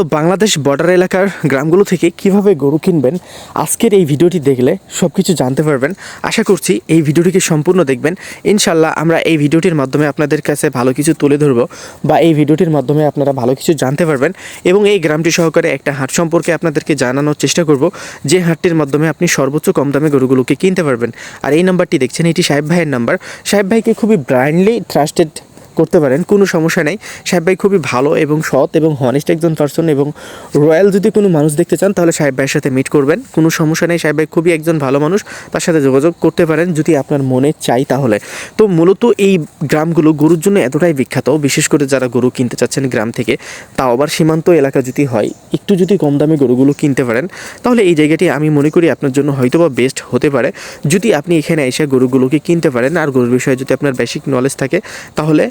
তো বাংলাদেশ বর্ডার এলাকার গ্রামগুলো থেকে কীভাবে গরু কিনবেন, আজকের এই ভিডিওটি দেখলে সব কিছু জানতে পারবেন। আশা করছি এই ভিডিওটিকে সম্পূর্ণ দেখবেন। ইনশাল্লাহ আমরা এই ভিডিওটির মাধ্যমে আপনাদের কাছে ভালো কিছু তুলে ধরবো বা এই ভিডিওটির মাধ্যমে আপনারা ভালো কিছু জানতে পারবেন এবং এই গ্রামটি সহকারে একটা হাট সম্পর্কে আপনাদেরকে জানানোর চেষ্টা করব। যে হাটটির মাধ্যমে আপনি সর্বোচ্চ কম দামে গরুগুলোকে কিনতে পারবেন। আর এই নাম্বারটি দেখছেন, এটি সাহেব ভাইয়ের নাম্বার। সাহেব ভাইকে খুবই ব্রাইন্ডলি ট্রাস্টেড করতে পারেন, কোনো সমস্যা নেই। সাহেব ভাই খুবই ভালো এবং সৎ এবং হনেস্ট একজন পার্সন এবং রয়্যাল যদি কোনো মানুষ দেখতে চান, তাহলে সাহেব ভাইয়ের সাথে মিট করবেন। কোনো সমস্যা নেই, সাহেব ভাই খুবই একজন ভালো মানুষ, তার সাথে যোগাযোগ করতে পারেন যদি আপনার মনে চাই তাহলে। তো মূলত এই গ্রামগুলো গরুর জন্য এতটাই বিখ্যাত, বিশেষ করে যারা গরু কিনতে চাচ্ছেন গ্রাম থেকে, তাও আবার সীমান্ত এলাকা যদি হয়, একটু যদি কম দামে গরুগুলো কিনতে পারেন, তাহলে এই জায়গাটি আমি মনে করি আপনার জন্য হয়তো বা বেস্ট হতে পারে। যদি আপনি এখানে এসে গরুগুলোকে কিনতে পারেন, আর গরুর বিষয়ে যদি আপনার বেসিক নলেজ থাকে, তাহলে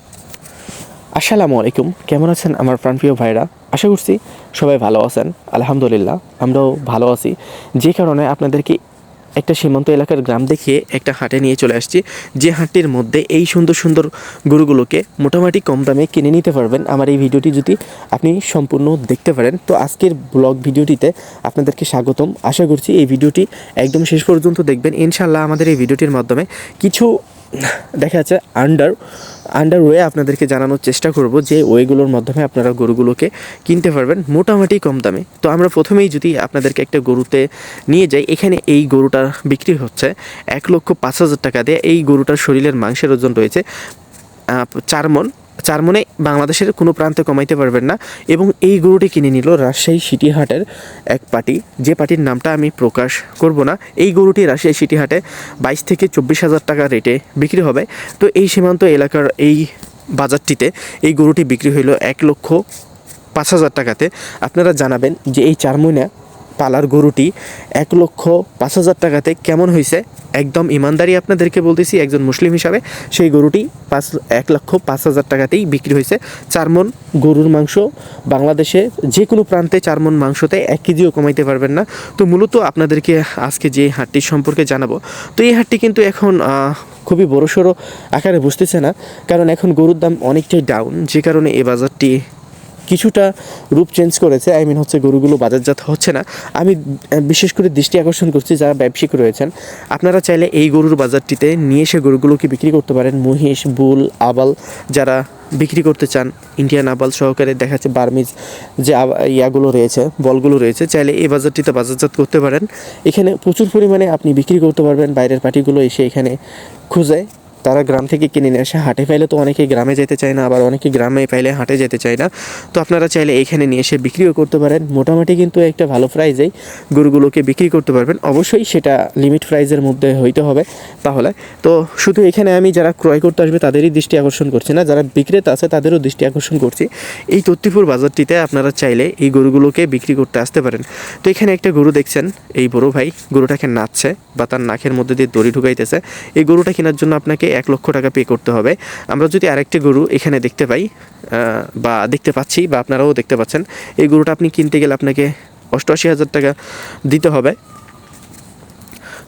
আসসালামু আলাইকুম। কেমন আছেন আমার প্রাণপ্রিয় ভাইরা? আশা করছি সবাই ভালো আছেন। আলহামদুলিল্লাহ, আমরাও ভালো আছি। যে কারণে আপনাদেরকে একটা সীমান্ত এলাকার গ্রাম দেখিয়ে একটা হাটে নিয়ে চলে আসছি। যে হাটটির মধ্যে এই সুন্দর সুন্দর গরুগুলোকে মোটামুটি কম দামে কিনে নিতে পারবেন। আমার এই ভিডিওটি যদি আপনি সম্পূর্ণ দেখতে পারেন, তো আজকের ব্লগ ভিডিওটিতে আপনাদেরকে স্বাগতম। আশা করছি এই ভিডিওটি একদম শেষ পর্যন্ত দেখবেন। ইনশাল্লাহ আমাদের এই ভিডিওটির মাধ্যমে কিছু, দেখা যাচ্ছে আন্ডার আন্ডার ওয়ে আপনাদেরকে জানানোর চেষ্টা করব যে ওয়েগুলোর মাধ্যমে আপনারা গরুগুলোকে কিনতে পারবেন মোটামুটি কম দামে। তো আমরা প্রথমেই যদি আপনাদেরকে একটা গরুতে নিয়ে যাই, এখানে এই গরুটার বিক্রি হচ্ছে এক লক্ষ পাঁচ হাজার টাকা দিয়ে। এই গরুটার শরীরের মাংসের ওজন রয়েছে চার মন চার মনে বাংলাদেশের কোনো প্রান্তে কমাইতে পারবেন না। এবং এই গরুটি কিনে নিল রাজশাহী সিটি হাটের এক পার্টি। যে পার্টির নামটা আমি প্রকাশ করব না। এই গরুটি রাজশাহী সিটি হাটে বাইশ থেকে চব্বিশ হাজার টাকা রেটে বিক্রি হবে। তো এই সীমান্ত এলাকার এই বাজারটিতে এই গরুটি বিক্রি হইল এক লক্ষ পাঁচ হাজার টাকাতে। আপনারা জানাবেন যে এই চার মহিনা পালার গরুটি এক লক্ষ পাঁচ হাজার টাকাতে কেমন হয়েছে? একদম ইমানদারি আপনাদেরকে বলতেছি, একজন মুসলিম হিসাবে সেই গরুটি পাঁচ, এক লক্ষ পাঁচ হাজার টাকাতেই বিক্রি হয়েছে। চার মন গরুর মাংস, বাংলাদেশে যে কোনো প্রান্তে চার মন মাংসতে এক কেজিও কমাইতে পারবেন না। তো মূলত আপনাদেরকে আজকে যে হাটটি সম্পর্কে জানাব। তো এই হাটটি কিন্তু এখন খুবই বড়সড় আকারে বুঝতেছে না, কারণ এখন গরুর দাম অনেকটাই ডাউন যে কারণে এই বাজারটি কিছুটা রূপ চেঞ্জ করেছে। আই মিন হচ্ছে গরুগুলো বাজারজাত হচ্ছে না। আমি বিশেষ করে দৃষ্টি আকর্ষণ করছি যারা ব্যবসায়িক রয়েছেন। আপনারা চাইলে এই গরুর বাজারটিতে নিয়ে এসে গরুগুলোকে বিক্রি করতে পারেন? মহিষ, বুল, আবাল যারা বিক্রি করতে চান ইন্ডিয়ান আবাল সহকারে দেখা যাচ্ছে বার্মিজ যে ইয়াগুলো রয়েছে, বলগুলো রয়েছে, চাইলে এই বাজারটিতে বাজারজাত করতে পারেন। এখানে প্রচুর পরিমাণে আপনি বিক্রি করতে পারবেন, বাইরের পার্টিগুলো এসে এখানে খুঁজে। তারা গ্রাম থেকে কিনে নিয়ে আসে। হাটে পাইলে তো অনেকে গ্রামে যেতে চায় না, আবার অনেকে গ্রামে পাইলে হাটে যেতে চায় না। তো আপনারা চাইলে এখানে নিয়ে এসে বিক্রিও করতে পারেন। মোটামুটি কিন্তু একটা ভালো প্রাইজেই গরুগুলোকে বিক্রি করতে পারবেন। অবশ্যই সেটা লিমিট প্রাইজের মধ্যে হইতে হবে তাহলে। তো শুধু এখানে আমি যারা ক্রয় করতে আসবে তাদেরই দৃষ্টি আকর্ষণ করছি না, যারা বিক্রেতা আছে তাদেরও দৃষ্টি আকর্ষণ করছি। এই তত্তিপুর বাজারটিতে আপনারা চাইলে এই গরুগুলোকে বিক্রি করতে আসতে পারেন। তো এখানে একটা গরু দেখছেন, এই বড় ভাই। গরুটাকে নাচছে, বা তার নাকের মধ্যে দিয়ে দড়ি ঢুকাইতেছে। এই গরুটা কেনার জন্য আপনাকে এক লক্ষ টাকা পে করতে হবে। আমরা যদি আরেকটি গরু এখানে দেখতে পাই বা দেখতে পাচ্ছি, বা আপনারাও দেখতে পাচ্ছেন, এই গরুটা আপনি কিনতে গেলে আপনাকে অষ্টআশি হাজার টাকা দিতে হবে।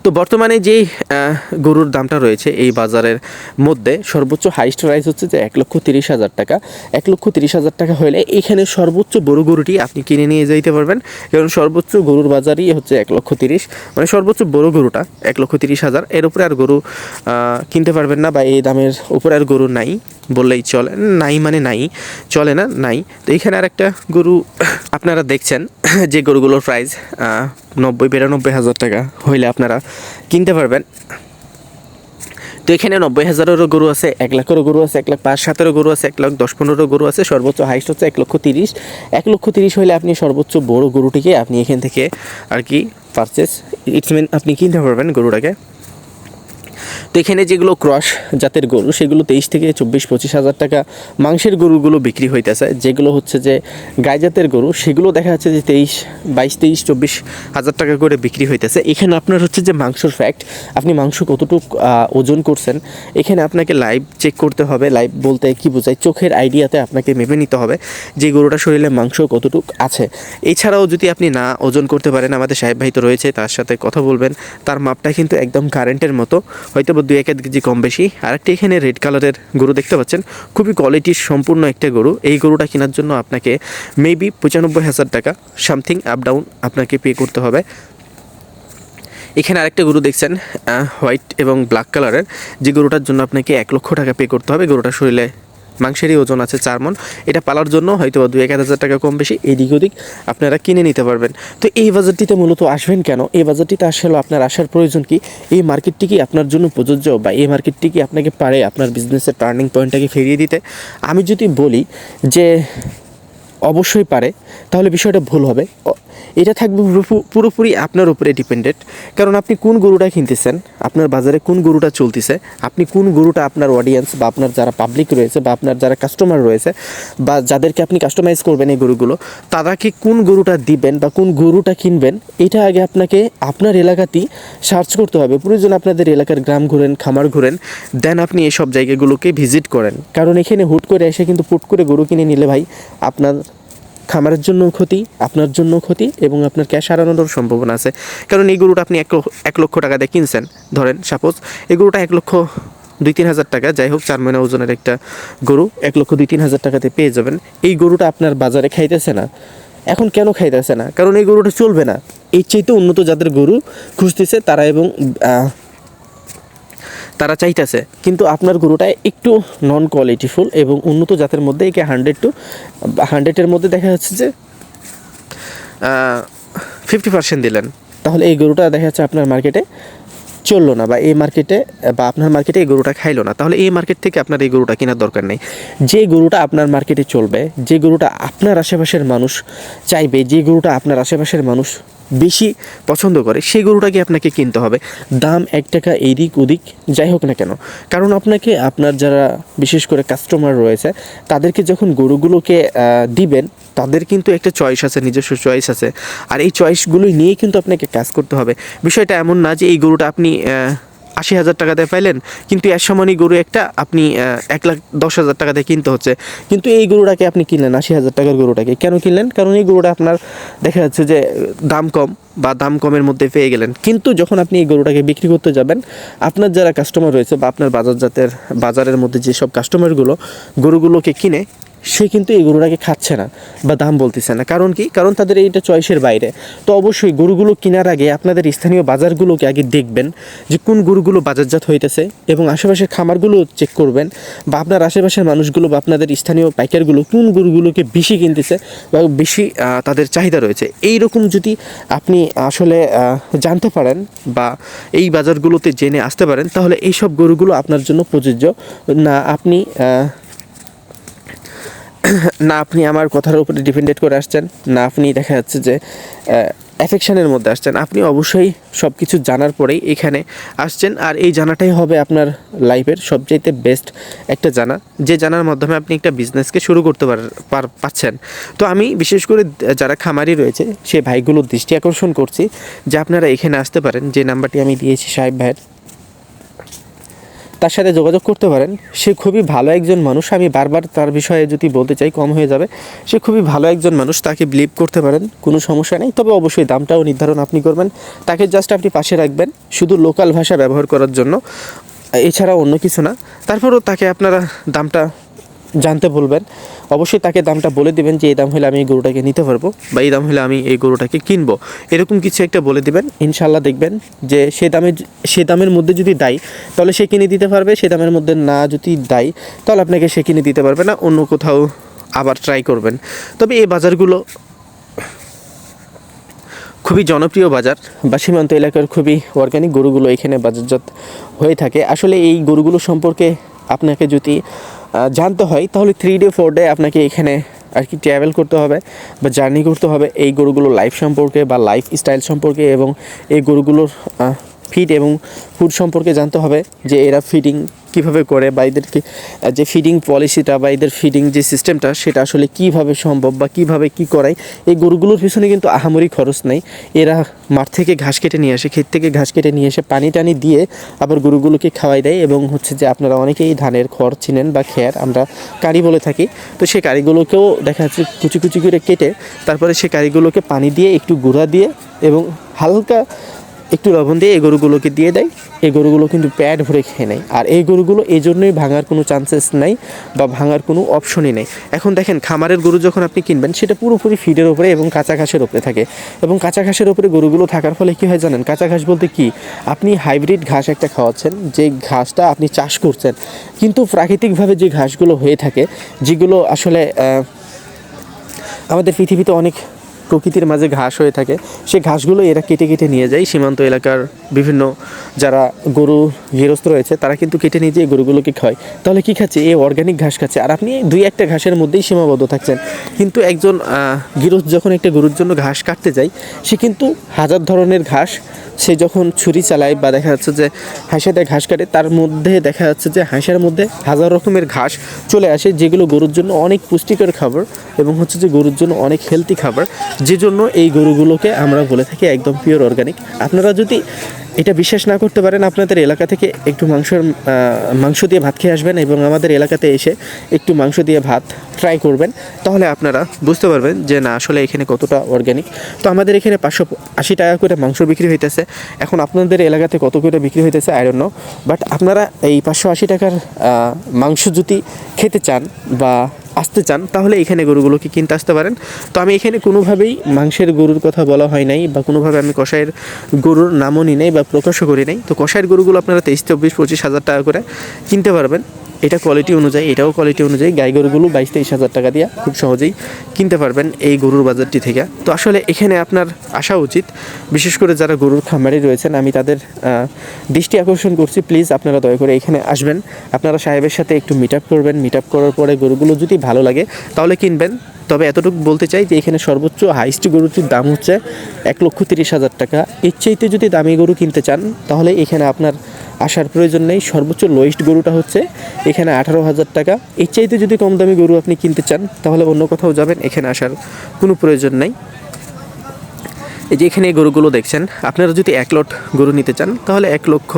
তো বর্তমানে যে আহ, গরুর দামটা রয়েছে এই বাজারের মধ্যে সর্বোচ্চ হাইস্ট প্রাইস হচ্ছে যে এক লক্ষ তিরিশ হাজার টাকা। এক লক্ষ তিরিশ হাজার টাকা হলে এখানে সর্বোচ্চ বড় গরুটি আপনি কিনে নিয়ে যাইতে পারবেন। কারণ সর্বোচ্চ গরুর বাজারই হচ্ছে এক লক্ষ তিরিশ। মানে সর্বোচ্চ বড় গরুটা এক লক্ষ তিরিশ হাজার এর উপরে আর গরু কিনতে পারবেন না বা এই দামের উপরে আর গরু নাই বললেই চলে। নাই মানে নাই চলে না নাই। তো এখানে আর একটা গরু আপনারা দেখছেন যে গরুগুলোর প্রাইস নব্বই বিরানব্বই হাজার টাকা হইলে আপনারা কিনতে পারবেন। তো এখানে নব্বই হাজারেরও গরু আছে, এক লাখেরও গরু আছে, এক লাখ পাঁচ সাতেরও গরু আছে, এক লাখ দশ পনেরো গরু আছে, সর্বোচ্চ হাইস্ট হচ্ছে এক লক্ষ তিরিশ। এক লক্ষ তিরিশ হলে আপনি সর্বোচ্চ বড় গরুটিকে আপনি এখান থেকে আর কি পারচেস ইটস মিন আপনি কিনতে পারবেন গরুটাকে। তো এখানে যেগুলো ক্রস জাতের গরু, সেগুলো তেইশ থেকে চব্বিশ, পঁচিশ হাজার টাকা মাংসের গরুগুলো বিক্রি হইতেছে। যেগুলো হচ্ছে যে গাই জাতের গরু, সেগুলো দেখা যাচ্ছে যে তেইশ, বাইশ, তেইশ, চব্বিশ হাজার টাকা করে বিক্রি হইতেছে। এখানে আপনার হচ্ছে যে মাংসর ফ্যাক্ট আপনি মাংস কতটুকু ওজন করছেন, এখানে আপনাকে লাইভ চেক করতে হবে। লাইভ বলতে কি বোঝায়? চোখের আইডিয়াতে আপনাকে মেপে নিতে হবে যে গরুটা শরীরে মাংস কতটুক আছে। এছাড়াও যদি আপনি না ওজন করতে পারেন, আমাদের সাহেব ভাই তো রয়েছে, তার সাথে কথা বলবেন। তার মাপটা কিন্তু একদম কারেন্টের মতো। হয়তো হয়তো দুই এক কেজি কম বেশি, আরেকটি এখানে রেড কালারের গরু দেখতে পাচ্ছেন। খুবই কোয়ালিটির সম্পূর্ণ একটা গরু। এই গরুটা কেনার জন্য আপনাকে মেবি পঁচানব্বই হাজার টাকা সামথিং আপ ডাউন আপনাকে পে করতে হবে। এখানে আরেকটা গরু দেখছেন হোয়াইট এবং ব্ল্যাক কালারের যে গরুটার জন্য আপনাকে এক লক্ষ টাকা পে করতে হবে। গরুটা শরীরে মাংসেরই ওজন আছে চার মন এটা পালার জন্য হয়তো দু এক হাজার টাকা কম বেশি। এদিক ওদিক আপনারা কিনে নিতে পারবেন। তো এই বাজারটিতে মূলত আসবেন কেন? এই বাজারটিতে আসলে আপনার আসার প্রয়োজন কি? এই মার্কেটটি কি আপনার জন্য প্রযোজ্য বা এই মার্কেটটি কি আপনাকে পারে আপনার বিজনেসের টার্নিং পয়েন্টটাকে ফিরিয়ে দিতে? আমি যদি বলি যে অবশ্যই পারে, তাহলে বিষয়টা ভুল হবে। এটা থাকবে পুরোপুরি আপনার উপরে ডিপেন্ডেন্ট কারণ আপনি কোন গরুটা কিনতেছেন, আপনার বাজারে কোন গরুটা চলতেছে, আপনি কোন গরুটা আপনার অডিয়েন্স বা আপনার যারা পাবলিক রয়েছে বা আপনার যারা কাস্টমার রয়েছে বা যাদেরকে আপনি কাস্টমাইজ করবেন এই গরুগুলো, তারাকে কোন গরুটা দিবেন বা কোন গরুটা কিনবেন, এটা আগে আপনাকে আপনার এলাকাতেই সার্চ করতে হবে। প্রয়োজন আপনাদের এলাকার গ্রাম ঘুরেন, খামার ঘুরেন দেন আপনি এইসব জায়গাগুলোকে ভিজিট করেন। কারণ এখানে হুট করে এসে কিন্তু পুট করে গরু কিনে নিলে ভাই আপনার খামারের জন্য ক্ষতি, আপনার জন্য ক্ষতি এবং আপনার ক্যাশ হারানোর সম্ভাবনা আছে। কারণ এই গরুটা আপনি এক এক লক্ষ টাকা দিয়ে কিনছেন। ধরেন সাপোজ এই গরুটা এক লক্ষ দুই তিন হাজার টাকা, যাই হোক চার মহিনা ওজনের একটা গরু, এক লক্ষ দুই তিন হাজার টাকাতে পেয়ে যাবেন। এই গরুটা আপনার বাজারে খাইতেছে না। এখন কেন খাইতেছে না? কারণ এই গরুটা চলবে না। এর চাইতে উন্নত যাদের গরু খুঁজতেছে তারা এবং তারা চাইতেছে। কিন্তু আপনার গরুটা একটু নন কোয়ালিটিফুল এবং উন্নত জাতের মধ্যে একে হান্ড্রেড টু হান্ড্রেডের মধ্যে দেখা যাচ্ছে যে ফিফটি পার্সেন্ট দিলেন। তাহলে এই গরুটা দেখা যাচ্ছে আপনার মার্কেটে চলল না বা এই মার্কেটে বা আপনার মার্কেটে এই গরুটা খাইলো না। তাহলে এই মার্কেট থেকে আপনার এই গরুটা কেনার দরকার নেই। যে গরুটা আপনার মার্কেটে চলবে, যে গরুটা আপনার আশেপাশের মানুষ চাইবে, যে গরুটা আপনার আশেপাশের মানুষ বেশি পছন্দ করে, সেই গরুটাকে আপনাকে কিনতে হবে। দাম এক টাকা এদিক ওদিক, যাই হোক না কেন। কারণ আপনাকে, আপনার যারা বিশেষ করে কাস্টমার রয়েছে, তাদেরকে যখন গরুগুলোকে দিবেন, তাদের কিন্তু একটা চয়েস আছে, নিজস্ব চয়েস আছে। আর এই চয়েসগুলোই নিয়ে কিন্তু আপনাকে কাজ করতে হবে। বিষয়টা এমন না যে এই গরুটা আপনি আশি হাজার টাকাতে পাইলেন। কিন্তু এর গরু একটা আপনি এক লাখ দশ হাজার টাকাতে কিনতে হচ্ছে। কিন্তু এই গরুটাকে আপনি কিনলেন, আশি হাজার টাকার গরুটাকে। কেন কিনলেন? কারণ এই গরুটা আপনার দেখা যাচ্ছে যে দাম কম বা দাম কমের মধ্যে পেয়ে গেলেন। কিন্তু যখন আপনি এই গরুটাকে বিক্রি করতে যাবেন, আপনার যারা কাস্টমার রয়েছে বা আপনার বাজার জাতের বাজারের মধ্যে যেসব কাস্টমারগুলো গরুগুলোকে কিনে সে কিন্তু এই গরুটাকে খাচ্ছে না বা দাম বলতেছে না। কারণ কি? কারণ তাদের এইটা চয়েসের বাইরে। তো অবশ্যই গরুগুলো কেনার আগে আপনাদের স্থানীয় বাজারগুলোকে আগে দেখবেন যে কোন গরুগুলো বাজারজাত হইতেছে এবং আশেপাশের খামারগুলো চেক করবেন বা আপনার আশেপাশের মানুষগুলো বা আপনাদের স্থানীয় পাইকারগুলো কোন গরুগুলোকে বেশি কিনতেছে বা বেশি তাদের চাহিদা রয়েছে। এই রকম যদি আপনি আসলে জানতে পারেন বা এই বাজারগুলোতে জেনে আসতে পারেন, তাহলে এই সব গরুগুলো আপনার জন্য প্রযোজ্য। না, আপনি না আপনি আমার কথার উপরে ডিপেন্ডেড করে আসছেন, না আপনি দেখা যাচ্ছে যে অ্যাফেকশনের মধ্যে আসছেন, আপনি অবশ্যই সব কিছু জানার পরেই এখানে আসছেন। আর এই জানাটাই হবে আপনার লাইফের সবচাইতে বেস্ট একটা জানা, যে জানার মাধ্যমে আপনি একটা বিজনেসকে শুরু করতে পার- পারছেন তো আমি বিশেষ করে যারা খামারি রয়েছে, সে ভাইগুলোর দৃষ্টি আকর্ষণ করছি যে আপনারা এখানে আসতে পারেন। যে নাম্বারটি আমি দিয়েছি সাহেব ভাইয়ের তার সাথে যোগাযোগ করতে পারেন। সে খুবই ভালো একজন মানুষ। আমি বারবার তার বিষয়ে যদি বলতে চাই, কম হয়ে যাবে। সে খুবই ভালো একজন মানুষ। তাকে বিলিভ করতে পারেন, কোনো সমস্যা নেই। তবে অবশ্যই দামটাও নির্ধারণ আপনি করবেন। তাকে জাস্ট আপনি পাশে রাখবেন, শুধু লোকাল ভাষা ব্যবহার করার জন্য। এছাড়া অন্য কিছু না। তারপরও তাকে আপনারা দামটা জানতে বলবেন অবশ্যই তাকে দামটা বলে দিবেন যে এই দাম হলে আমি এই গরুটাকে নিতে পারব বা এই দাম হলে আমি এই গরুটাকে কিনবো। এরকম কিছু একটা বলে দিবেন ইনশাল্লাহ দেখবেন যে সে দামে সে দামের মধ্যে যদি দেয়, তাহলে সে কিনে দিতে পারবে, সে দামের মধ্যে না যদি দেয়, তাহলে আপনাকে সে কিনে দিতে পারবে না, অন্য কোথাও আবার ট্রাই করবেন। তবে এই বাজারগুলো খুবই জনপ্রিয় বাজার, বা সীমান্ত এলাকার খুবই অর্গানিক গরুগুলো এখানে বাজারজাত হয়ে থাকে। আসলে এই গরুগুলো সম্পর্কে আপনাকে যদি জানতে হয়, তাহলে থ্রি ডে ফোর ডে আপনাকে এখানে আর কি ট্রাভেল করতে হবে বা জার্নি করতে হবে এই গরুগুলোর লাইফ সম্পর্কে বা লাইফ স্টাইল সম্পর্কে এবং এই গরুগুলোর ফিড এবং ফুড সম্পর্কে জানতে হবে যে এরা ফিডিং কীভাবে করে বা এদেরকে যে ফিডিং পলিসিটা বা এদের ফিডিং যে সিস্টেমটা সেটা আসলে কীভাবে সম্ভব বা কীভাবে কি করায়, এই গরুগুলোর পিছনে কিন্তু আহামরি খরচ নেই। এরা মাঠ থেকে ঘাস কেটে নিয়ে আসে, ক্ষেত থেকে ঘাস কেটে নিয়ে এসে পানি টানি দিয়ে আবার গরুগুলোকে খাওয়াই দেয় এবং হচ্ছে যে আপনারা অনেকেই ধানের খড় চিনেন বা খেয়ার, আমরা কারি বলে থাকি। তো সেই কারিগুলোকেও দেখা যাচ্ছে কুচি কুচি করে কেটে, তারপরে সেই কারিগুলোকে পানি দিয়ে একটু গুঁড়া দিয়ে এবং হালকা একটু লবণ দিয়ে এই গরুগুলোকে দিয়ে দেয়। এই গরুগুলো কিন্তু প্যাড ভরে খেয়ে নেয়। আর এই গরুগুলো এই জন্যই ভাঙার কোনো চান্সেস নাই বা ভাঙার কোনো অপশনই নেই। এখন দেখেন, খামারের গরু যখন আপনি কিনবেন, সেটা পুরোপুরি ফিডের ওপরে এবং কাঁচা ঘাসের ওপরে থাকে। এবং কাঁচা ঘাসের ওপরে গরুগুলো থাকার ফলে কী হয় জানেন? কাঁচা ঘাস বলতে কি? আপনি হাইব্রিড ঘাস একটা খাওয়াচ্ছেন, যে ঘাসটা আপনি চাষ করছেন। কিন্তু প্রাকৃতিকভাবে যে ঘাসগুলো হয়ে থাকে, যেগুলো আসলে আমাদের পৃথিবীতে অনেক প্রকৃতির মাঝে ঘাস হয়ে থাকে সেই ঘাসগুলো এরা কেটে কেটে নিয়ে যায়। সীমান্ত এলাকার বিভিন্ন যারা গরু গৃহস্থ রয়েছে, তারা কিন্তু কেটে নিয়ে যেয়ে গরুগুলোকে খায়। তাহলে কী খাচ্ছে? এই অর্গানিক ঘাস খাচ্ছে। আর আপনি দুই একটা ঘাসের মধ্যেই সীমাবদ্ধ থাকছেন। কিন্তু একজন গৃহস্থ যখন একটা গরুর জন্য ঘাস কাটতে যায়, সে কিন্তু হাজার ধরনের ঘাস সে যখন ছুরি চালায় বা দেখা যাচ্ছে যে হাঁসে দেয় ঘাস কাটে, তার মধ্যে দেখা যাচ্ছে যে হাঁসের মধ্যে হাজার রকমের ঘাস চলে আসে, যেগুলো গরুর জন্য অনেক পুষ্টিকর খাবার এবং হচ্ছে যে গরুর জন্য অনেক হেলদি খাবার। যে জন্য এই গরুগুলোকে আমরা বলে থাকি একদম পিওর অর্গানিক আপনারা যদি এটা বিশ্বাস না করতে পারেন, আপনাদের এলাকা থেকে একটু মাংসের মাংস দিয়ে ভাত খেয়ে আসবেন এবং আমাদের এলাকাতে এসে একটু মাংস দিয়ে ভাত ট্রাই করবেন। তাহলে আপনারা বুঝতে পারবেন যে না, আসলে এখানে কতটা অর্গানিক তো আমাদের এখানে পাঁচশো আশি টাকা করে মাংস বিক্রি হইতেছে। এখন আপনাদের এলাকাতে কত করে বিক্রি হইতেছে আয়রন বাট আপনারা এই পাঁচশো আশি টাকার মাংস যদি খেতে চান বা আসতে চান, তাহলে এখানে গরুগুলোকে কিনতে আসতে পারেন। তো আমি এখানে কোনোভাবেই মাংসের গরুর কথা বলা হয় নাই বা কোনোভাবে আমি কষাইয়ের গরুর নামও নিই নাই বা প্রকাশও করি নাই। তো কষাইয়ের গরুগুলো আপনারা তেইশ, চব্বিশ, পঁচিশ হাজার টাকা করে কিনতে পারবেন। এটা কোয়ালিটি অনুযায়ী, এটাও কোয়ালিটি অনুযায়ী গাই গরুগুলো বাইশ তেইশ হাজার টাকা দিয়ে খুব সহজেই কিনতে পারবেন এই গরুর বাজারটি থেকে। তো আসলে এখানে আপনার আসা উচিত, বিশেষ করে যারা গরুর খামারি রয়েছেন, আমি তাদের দৃষ্টি আকর্ষণ করছি। প্লিজ আপনারা দয়া করে এখানে আসবেন। আপনারা সাহেবের সাথে একটু মিট আপ করবেন। মিট আপ করার পরে গরুগুলো যদি ভালো লাগে, তাহলে কিনবেন। তবে এতটুকু বলতে চাই যে, এখানে সর্বোচ্চ হাইস্ট গরুটির দাম হচ্ছে এক লক্ষ তিরিশ হাজার টাকা। এর চাইতে যদি দামি গরু কিনতে চান, তাহলে এখানে আপনার আসার প্রয়োজন নেই। সর্বোচ্চ লোয়েস্ট গরুটা হচ্ছে এখানে আঠারো হাজার টাকা। এর চাইতে যদি কম দামি গরু আপনি কিনতে চান, তাহলে অন্য কোথাও যাবেন, এখানে আসার কোনো প্রয়োজন নেই। এই যে এখানে গরুগুলো দেখছেন, আপনারা যদি এক লট গরু নিতে চান, তাহলে এক লক্ষ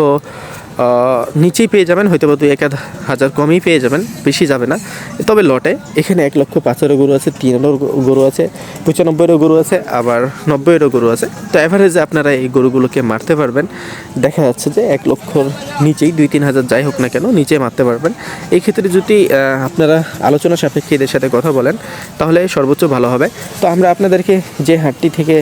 নিচেই পেয়ে যাবেন হয়তো বা দুই এক হাজার কমই পেয়ে যাবেন, বেশি যাবে না। তবে লটে, এখানে এক লক্ষ পাঁচেরও গরু আছে, তিনেরও গরু আছে, পঁচানব্বইয়েরও গরু আছে, আবার নব্বইয়েরও গরু আছে। তো অ্যাভারেজে আপনারা এই গরুগুলোকে মারতে পারবেন। দেখা যাচ্ছে যে এক লক্ষর নিচেই দুই তিন হাজার যাই হোক না কেন নিচে মারতে পারবেন। এই ক্ষেত্রে যদি আপনারা আলোচনা সাপেক্ষে এদের সাথে কথা বলেন, তাহলে সর্বোচ্চ ভালো হবে। তো আমরা আপনাদেরকে যে হাটটি থেকে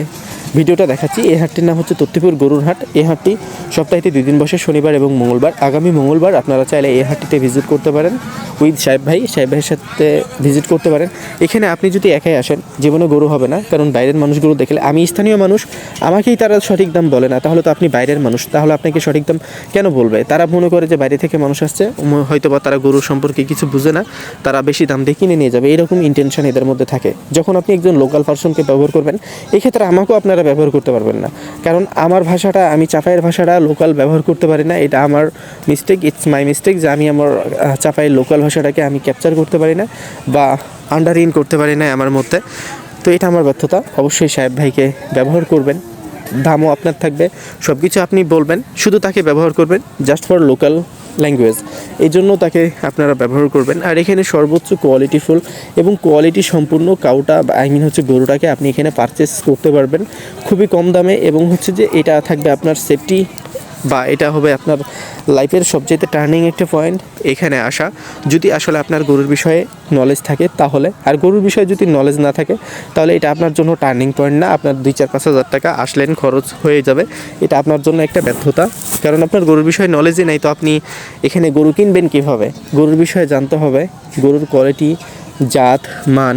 ভিডিওটা দেখাচ্ছি। এই হাটটির নাম হচ্ছে তত্তিপুর গরুর হাট। এই হাটটি সপ্তাহে দুই দিন বসে শনিবার এবং মঙ্গলবার। আগামী মঙ্গলবার আপনারা চাইলে এই হাটটিতে ভিজিট করতে পারেন উইথ সাহেব ভাই। সাহেব ভাইয়ের সাথে ভিজিট করতে পারেন। এখানে আপনি যদি একাই আসেন, জীবনে গরু হবে না, কারণ বাইরের মানুষগুলো দেখলে আমি স্থানীয় মানুষ, আমাকেই তারা সঠিক দাম বলে না। তাহলে তো আপনি বাইরের মানুষ, তাহলে আপনাকে সঠিক দাম কেন বলবে? তারা মনে করে যে বাইরে থেকে মানুষ আসছে হয়তো বা তারা গরু সম্পর্কে কিছু বুঝে না, তারা বেশি দাম দিয়ে কিনে নিয়ে যাবে। এরকম ইন্টেনশন এদের মধ্যে থাকে। যখন আপনি একজন লোকাল পার্সনকে ব্যবহার করবেন, এক্ষেত্রে আমাকেও আপনারা ব্যবহার করতে পারবেন না। কারণ আমার ভাষাটা, আমি চাপাইয়ের ভাষাটা লোকাল ব্যবহার করতে পারি না। এটা আমার মিস্টেক ইটস মাই মিস্টেক যে আমি আমার চাপাইয়ের লোকাল ভাষাটাকে আমি ক্যাপচার করতে পারি না বা আন্ডার ইন করতে পারি না আমার মধ্যে। তো এটা আমার ব্যর্থতা। অবশ্যই সাহেব ভাইকে ব্যবহার করবেন। দামও আপনার থাকবে। সব কিছু আপনি বলবেন, শুধু তাকে ব্যবহার করবেন জাস্ট ফর লোকাল ল্যাঙ্গুয়েজ এই জন্য তাকে আপনারা ব্যবহার করবেন। আর এখানে সর্বোচ্চ কোয়ালিটি ফুল এবং কোয়ালিটি সম্পূর্ণ কাউটা আই মিন হচ্ছে গরুটাকে আপনি এখানে পারচেস করতে পারবেন। খুবই কম দামে এবং হচ্ছে যে এটা থাকবে আপনার সেফটি বা এটা হবে আপনার লাইফের সবচেয়ে টার্নিং একটা পয়েন্ট এখানে আসা। যদি আসলে আপনার গরুর বিষয়ে নলেজ থাকে, তাহলে আর গরুর বিষয়ে যদি নলেজ না থাকে, তাহলে এটা আপনার জন্য টার্নিং পয়েন্ট না। আপনার দুই চার পাঁচ হাজার টাকা আসলেন খরচ হয়ে যাবে। এটা আপনার জন্য একটা ব্যর্থতা। কারণ আপনার গরুর বিষয়ে নলেজই নেই, তো আপনি এখানে গরু কিনবেন কীভাবে? গরুর বিষয়ে জানতে হবে। গরুর কোয়ালিটি জাত, মান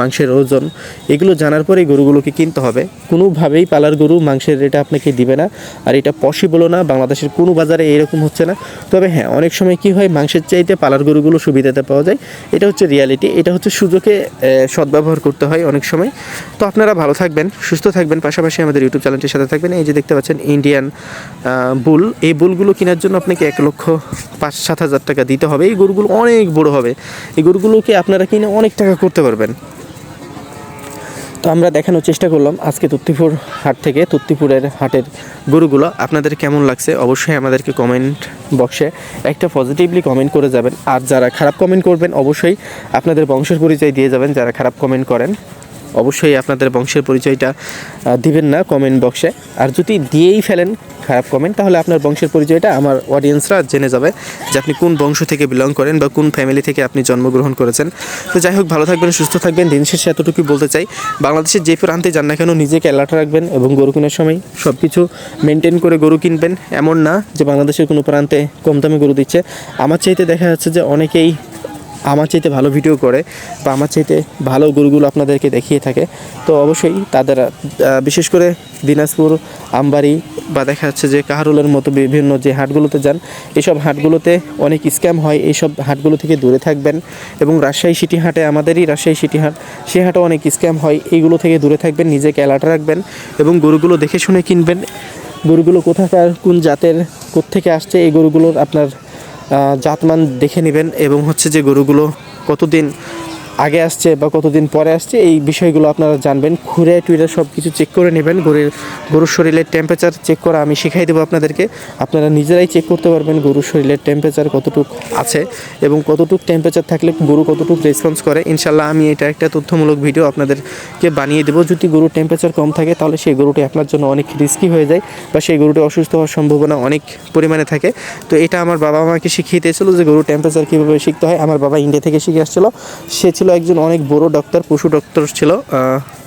মাংসের ওজন, এগুলো জানার পরেই গরুগুলোকে কিনতে হবে। কোনোভাবেই পালার গরু মাংসের রেট আপনাকে দিবে না, আর এটা পসিবলও না, বাংলাদেশের কোনো বাজারে এরকম হচ্ছে না। তবে হ্যাঁ অনেক সময় কি হয়, মাংসের চাইতে পালার গরুগুলো সুবিধাতে পাওয়া যায়। এটা হচ্ছে রিয়ালিটি এটা হচ্ছে সুযোগে সদ্ব্যবহার করতে হয় অনেক সময়। তো আপনারা ভালো থাকবেন, সুস্থ থাকবেন, পাশাপাশি আমাদের ইউটিউব চ্যানেলটির সাথে থাকবেন। এই যে দেখতে পাচ্ছেন ইন্ডিয়ান বুল এই বুলগুলো কেনার জন্য আপনাকে এক লক্ষ পাঁচ সাত হাজার টাকা দিতে হবে। এই গরুগুলো অনেক বড় হবে। এই গরুগুলোকে আপনারা কিনে অনেক টাকা করতে পারবেন। তো আমরা দেখানোর চেষ্টা করলাম আজকে তুত্তিপুর হাট থেকে, তুত্তিপুরের হাটের গরুগুলো। আপনাদের কেমন লাগছে? অবশ্যই আমাদেরকে কমেন্ট বক্সে একটা পজিটিভলি কমেন্ট করে যাবেন। আর যারা খারাপ কমেন্ট করবেন, অবশ্যই আপনাদের বংশের পরিচয় দিয়ে যাবেন। যারা খারাপ কমেন্ট করেন, অবশ্যই আপনাদের বংশের পরিচয়টা দিবেন না কমেন্ট বক্সে আর যদি দিয়েই ফেলেন খারাপ কমেন্ট তাহলে আপনার বংশের পরিচয়টা আমার অডিয়েন্সরা জেনে যাবে যে আপনি কোন বংশ থেকে বিলং করেন বা কোন ফ্যামিলি থেকে আপনি জন্মগ্রহণ করেছেন। তো যাই হোক, ভালো থাকবেন, সুস্থ থাকবেন। দিন শেষে এতটুকুই বলতে চাই, বাংলাদেশের যে প্রান্তে যান না কেন নিজেকে অ্যালার্ট রাখবেন এবং গরু কেনার সময় সব কিছু মেনটেন করে গরু কিনবেন। এমন না যে বাংলাদেশের কোনো প্রান্তে কম দামে গরু দিচ্ছে। আমার চাইতে দেখা যাচ্ছে যে অনেকেই আমার চাইতে ভালো ভিডিও করে বা আমার চাইতে ভালো গরুগুলো আপনাদেরকে দেখিয়ে থাকে, তো অবশ্যই তাদের বিশেষ করে দিনাজপুর, আমবাড়ি বা দেখা যাচ্ছে যে কাহারুলের মতো বিভিন্ন যে হাটগুলোতে যান এইসব হাটগুলোতে অনেক স্ক্যাম হয় এইসব হাটগুলো থেকে দূরে থাকবেন এবং রাজশাহী সিটি হাটে আমাদেরই রাজশাহী সিটি হাট, সে হাটে অনেক স্ক্যাম হয়, এইগুলো থেকে দূরে থাকবেন, নিজেকে অ্যালার্ট রাখবেন এবং গরুগুলো দেখে শুনে কিনবেন। গরুগুলো কোথাকার, কোন জাতের, কোত্থেকে আসছে, এই গরুগুলোর আপনার জাতমান দেখে নেবেন এবং হচ্ছে যে গরুগুলো কতদিন আগে আসছে বা কতদিন পরে আসছে, এই বিষয়গুলো আপনারা জানবেন। ঘুরে টুরে সব কিছু চেক করে নেবেন। গরুর গরুর শরীরের টেম্পারেচার চেক করা আমি শিখাই দেবো আপনাদেরকে। আপনারা নিজেরাই চেক করতে পারবেন গরুর শরীরের টেম্পারেচার কতটুক আছে এবং কতটুক টেম্পারেচার থাকলে গরু কতটুক রেসপন্স করে। ইনশাল্লাহ আমি এটা একটা তথ্যমূলক ভিডিও আপনাদেরকে বানিয়ে দেবো। যদি গরুর টেম্পারেচার কম থাকে, তাহলে সেই গরুটি আপনার জন্য অনেক রিস্কি হয়ে যায় বা সেই গরুটি অসুস্থ হওয়ার সম্ভাবনা অনেক পরিমাণে থাকে। তো এটা আমার বাবা আমাকে শিখিয়ে দিয়েছিল যে গরুর টেম্পারেচার কীভাবে শিখতে হয়। আমার বাবা ইন্ডিয়া থেকে শিখে আসছিল। সে ছিল একজন অনেক বড় ডক্টর পশু ডক্টর ছিল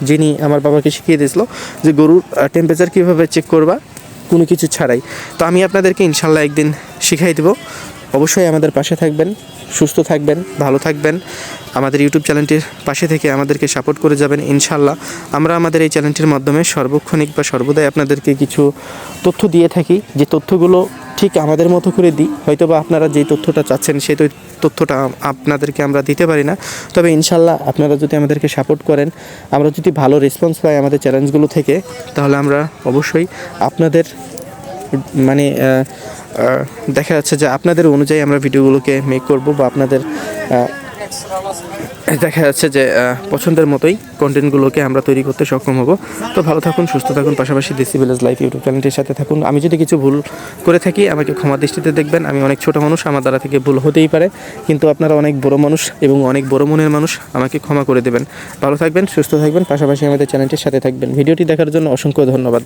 যিনি আমার বাবাকে শিখিয়ে দিয়েছিল যে গরুর টেম্পারেচার কীভাবে চেক করবা, কোনো কিছু ছাড়াই। তো আমি আপনাদেরকে ইনশাল্লাহ একদিন শিখাই দেবো। অবশ্যই আমাদের পাশে থাকবেন, সুস্থ থাকবেন, ভালো থাকবেন। আমাদের ইউটিউব চ্যানেলটির পাশে থেকে আমাদেরকে সাপোর্ট করে যাবেন, ইনশাল্লাহ। আমরা আমাদের এই চ্যানেলটির মাধ্যমে সর্বক্ষণিক বা সর্বদাই আপনাদেরকে কিছু তথ্য দিয়ে থাকি। যে তথ্যগুলো ঠিক আমাদের মতো করে দিই। হয়তো বা আপনারা যে তথ্যটা চাচ্ছেন, সেই তথ্যটা আপনাদেরকে আমরা দিতে পারি না। তবে ইনশাল্লাহ আপনারা যদি আমাদেরকে সাপোর্ট করেন, আমরা যদি ভালো রেসপন্স পাই আমাদের চ্যালেঞ্জগুলো থেকে, তাহলে আমরা অবশ্যই আপনাদের মানে দেখা যাচ্ছে যে আপনাদের অনুযায়ী আমরা ভিডিওগুলোকে মেক করব বা আপনাদের দেখা যাচ্ছে যে পছন্দের মতোই কন্টেন্টগুলোকে আমরা তৈরি করতে সক্ষম হব। তো ভালো থাকুন, সুস্থ থাকুন, পাশাপাশি দেশি ভিলেজ লাইফ ইউটিউব চ্যানেলটির সাথে থাকুন। আমি যদি কিছু ভুল করে থাকি, আমাকে ক্ষমা দৃষ্টিতে দেখবেন। আমি অনেক ছোট মানুষ, আমার দ্বারা থেকে ভুল হতেই পারে। কিন্তু আপনারা অনেক বড় মানুষ এবং অনেক বড় মনের মানুষ, আমাকে ক্ষমা করে দেবেন। ভালো থাকবেন, সুস্থ থাকবেন, পাশাপাশি আমাদের চ্যানেলটির সাথে থাকবেন। ভিডিওটি দেখার জন্য অসংখ্য ধন্যবাদ।